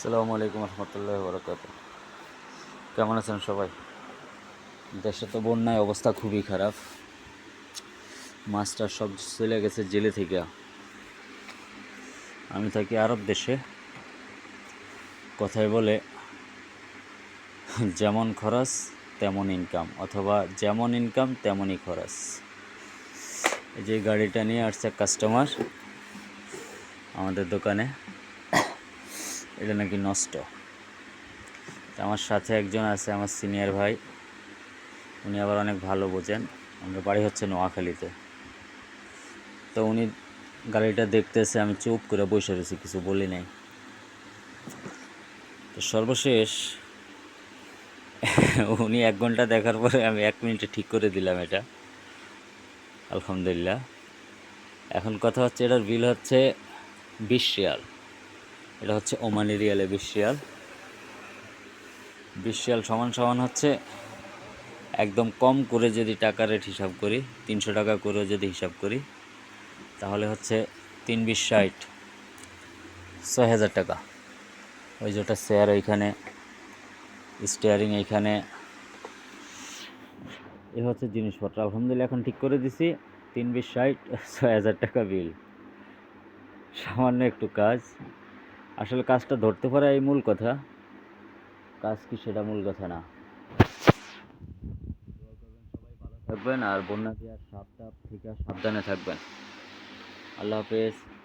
আসসালামু আলাইকুম রহমতুল্লাহ বরকাত। কেমন আছেন সবাই? দেশে তো বন্যায় অবস্থা খুবই খারাপ। মাছটা সব চলে গেছে জেলে থেকে। আমি থাকি আরব দেশে। কথায় বলে, যেমন খরচ, তেমন ইনকাম অথবা যেমন ইনকাম তেমনই খরচ। এই যে গাড়িটা নিয়ে আসছে কাস্টমার আমাদের দোকানে। এটা নাকি নষ্ট। আমার সাথে একজন আছে, আমার সিনিয়র ভাই। উনি আবার অনেক ভালো বোঝেন। আমাদের বাড়ি হচ্ছে নোয়াখালীতে। তো উনি গাড়িটা দেখতেছে, আমি চুপ করে বসে রয়েছি, কিছু বলি নাই। তো সর্বশেষ উনি এক ঘণ্টা দেখার পরে আমি এক মিনিটে ঠিক করে দিলাম এটা। আলহামদুলিল্লাহ। এখন কথা হচ্ছে, এটার বিল হচ্ছে বিশ রিয়াল। এটা হচ্ছে ওমানি রিয়ালে বিশ রিয়াল বিশ রিয়াল সমান সমান হচ্ছে একদম কম করে যদি টাকা রেট হিসাব করি, তিনশো টাকা করে যদি হিসাব করি, তাহলে হচ্ছে তিন বিশ ষাট, ছয় হাজার টাকা। ওই যেটা শেয়ার ওইখানে স্টিয়ারিং এইখানে। এ হচ্ছে জিনিসপত্র। আলহামদুলিল্লাহ এখন ঠিক করে দিছি, তিন বিশ ষাট, ছয় হাজার টাকা বিল সামান্য একটু কাজ। আসলে কাজটা ধরতে পারা এই মূল কথা। কাজ কি সেটা মূল কথা না। থাকবেন, আর বন্যা দিয়ে আর সাপ টাপ থেকে সাবধানে থাকবেন। আল্লাহ হাফেজ।